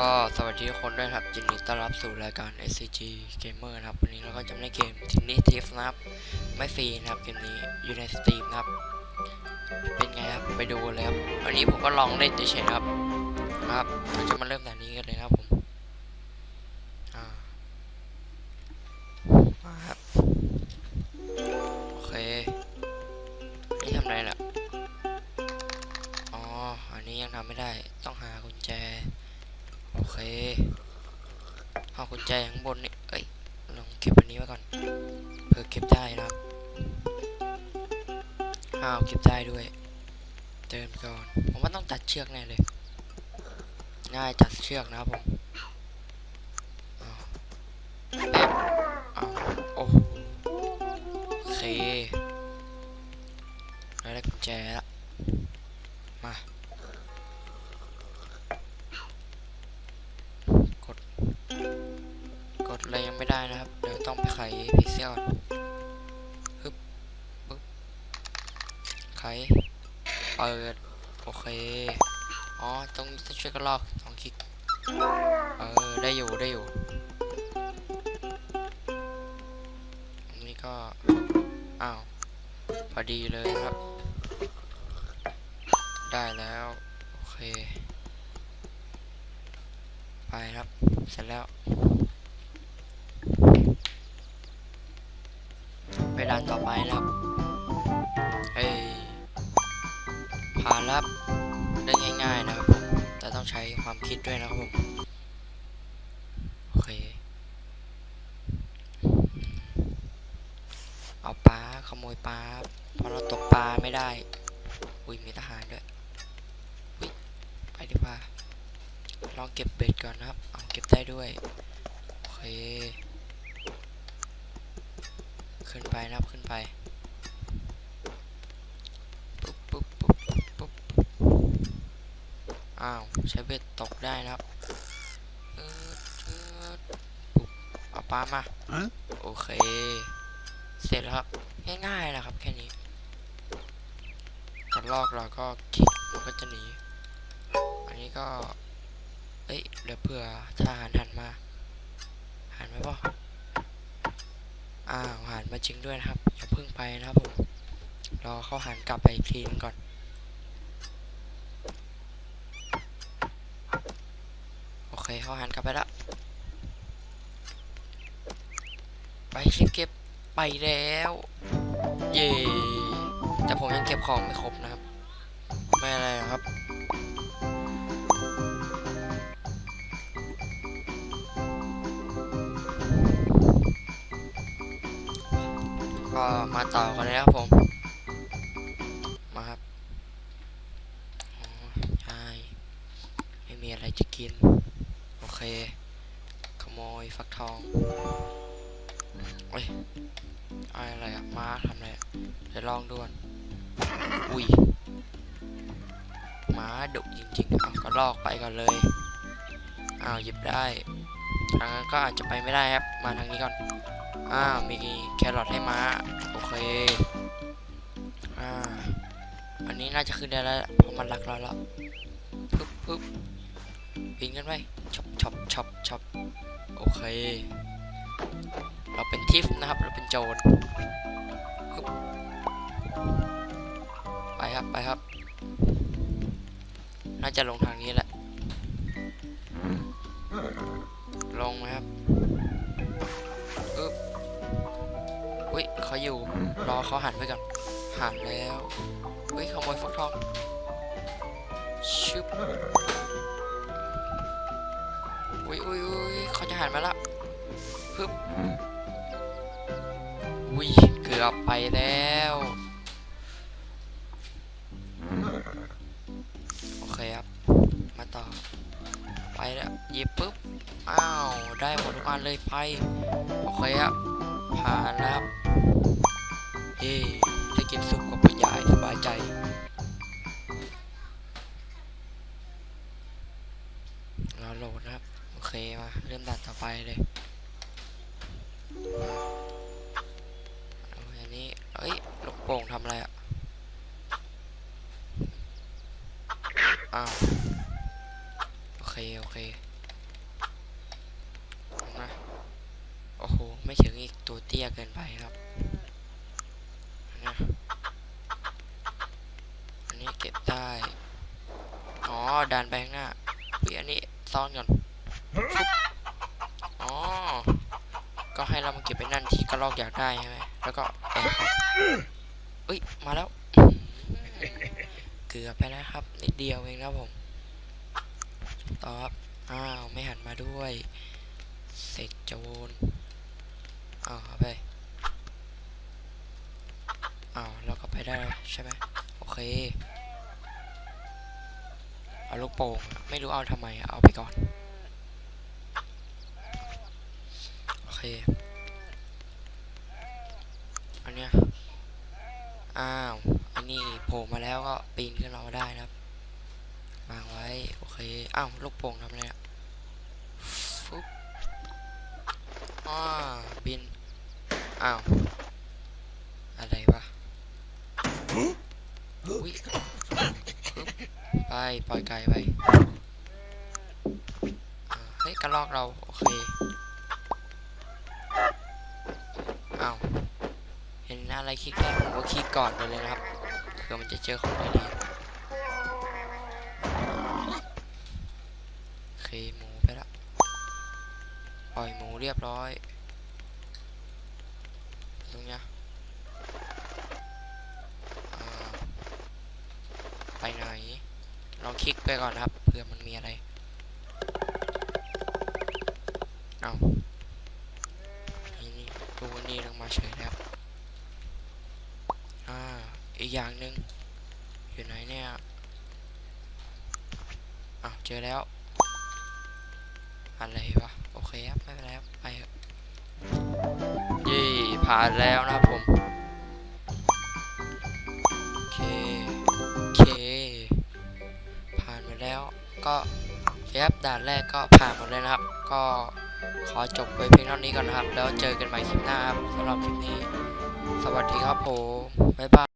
ก็สวัสดีทุกคนด้วยครับยินดีต้อนรับสู่รายการ SCG Gamer นะครับ วันนี้เราก็จะมาเล่นเกม t i n i t i f นะครับ ไม่ฟรีนะครับเกมนี้อยู่ในสตรีมนะครับ เป็นไงครับ ไปดูเลยครับ วันนี้ผมก็ลองเล่นเฉยๆนครับนะครับเราจะมาเริ่มแต่นี้กันเลยครับผมอ่ามาครับ โอเค นี่ทำไรล่ะ อ๋อ อันนี้ยังทำไม่ได้ ต้องหากุญแจ โอเคเอากุญแจข้างบนนี่เอ้ยลองเก็บอันนี้ไว้ก่อนเพื่อเก็บได้นะครับอ้าวเก็บได้ด้วยเดินก่อนผมว่าต้องตัดเชือกแน่เลยง่ายตัดเชือกนะครับผมอ้าวแป๊บอ้าโอ้โอเคได้กุญแจละมา อะไรยังไม่ได้นะครับ เดี๋ยวต้องไปไขพิเศษก่อนฮึบปึ๊บไขเปิด โอเค อ๋อต้องต้องช่วยกันลอกสองคลิก เออ ได้อยู่ ได้อยู่ อันนี้ก็ อ้าว พอดีเลยครับ ได้แล้ว โอเค ไปครับ เสร็จแล้ว ไป ด่านต่อไปนะครับเอ้ยผ่านลับได้ง่าย ๆ นะครับผมแต่ต้องใช้ความคิดด้วยนะครับผมโอเคเอาปลาขโมยปลาเพราะเราตกปลาไม่ได้ อุ้ยมีทหารด้วยอุ้ยไปดีกว่าลองเก็บเบ็ดก่อนนะครับเอาเก็บได้ด้วยโอเค ขึ้นไปนะครับขึ้นไปปุ๊บปุ๊บปุ๊บปุ๊บปุ๊บอ้าวใช้เบ็ดตกได้นะครับเอิดเอิดปุ๊บเอาปลามาฮะโอเค เสร็จแล้วครับ ง่ายๆนะครับแค่นี้กระลอกเราก็คลิกมันก็จะหนีอันนี้ก็ เอ้ยเดี๋ยวเผื่อทหารหันมา หันไหมป่ะอ้าวหันมา จริงด้วยนะครับอย่าเพิ่งไปนะครับผมรอเขาหันกลับไปอีกทีนึงก่อนโอเคเขาหันกลับไปแล้วไปรีบเก็บไปแล้ว เย่แต่ผมยังเก็บของไม่ครบนะครับ ไม่อะไรหรครับ มาต่อกันเลยครับผม มาครับใช่ไม่มีอะไรจะกิน โอเค ขโมยฟักทองโอ้ยอะไรอะมาทำอะไรอะเดี๋ยวลองดูก่อนอุ้ยมาดุจริงๆเอาก็ลอกไปก่อนเลยอ้าวหยิบได้ทางนั้นก็อาจจะไปไม่ได้ครับ มาทางนี้ก่อน อ้าวมีแครอทให้ม้าโอเคอ่าอันนี้น่าจะขึ้นได้แล้วแหละเพราะมันรักเราแล้วปึ๊บปึ๊บปีนกันไปช็อปช็อปช็อปช็อปโอเค เราเป็นทิฟนะครับ เราเป็นโจรปึ๊บไปครับไปครับ น่าจะลงทางนี้แหละ ลงไหมครับ อุ้ยเขาอยู่ รอเขาหันไปก่อน หันแล้วอุ้ยขโมยฟักทองชึบอุ้ยอุ้ยอุ้ยเขาจะหันมาละฮึบอุ้ยเกือบไปแล้วโอเคครับ มาต่อ ไปแล้วหยิบปุ๊บ อ้าว ได้หมดทุกอันเลยไป โอเคครับ ผ่านแล้วครับ เย่ได้กินซุปกับคุยายสบายใจรอโหลดนะครับ โอเคมาเริ่มดันต่อไปเลยอันนี้เอ้ยลูกโป่งทำอะไรอะ อ้าว โอเค โอเคนะโอ้โห ไม่ถึงอีกตัวเตี้ยเกินไปครับ ได้ อ๋อดันไปข้างหน้าเฮ้ยอันนี้ซ่อนก่อนอ๋อ ก็ให้เรามาเก็บไปนั่นที่กระลอกอยากได้ใช่ไหมแล้วก็แอบอเอ้ย มาแล้ว เกือบไปแล้วครับ นิดเดียวเองนะผม ต่อครับ อ้าว ไม่หันมาด้วย เสกโจรอ้าวเอไปอ้าวเราก็ไปได้ใช่ไหมโอเค เอาลูกโป่งไม่รู้เอาทำไมเอาไปก่อน โอเค อันเนี้ย อ้าว อันนี้โผล่มาแล้วก็ปีนขึ้นเราได้นะครับวางไว้ โอเค อ้าว ลูกโป่งทำอะไรอะฟึบอ้าบิน อ้าว อะไรวะอุ้ยฟึบไปปล่อยไก่ไปเฮ้ยกระลอกเรา โอเคเอ้าเห็นอะไรคลิกได้ผมก็คลิกก่อนไปเลยนะครับเพื่อมันจะเจอของดีโอเคหมูไปละปล่อยหมูเรียบร้อยตรงเนี้ยไปไหน ลองคลิกไปก่อนนะครับเผื่อมันมีอะไร เอานี่นี่ดูนี่ลงมาเฉยแล้วอ่าอีกอย่างหนึ่งอยู่ไหนเนี่ยอ้าวเจอแล้ว อะไรวะ โอเคครับ ไม่เป็นไรครับ ไปเย่ผ่านแล้วนะครับผม ก็โอเคครับด่านแรกก็ผ่านหมดเลยนะครับ ก็ขอจบไว้เพียงเท่านี้ก่อนนะครับ แล้วเจอกันใหม่คลิปหน้าครับสำหรับคลิปนี้ สวัสดีครับผมบ๊ายบาย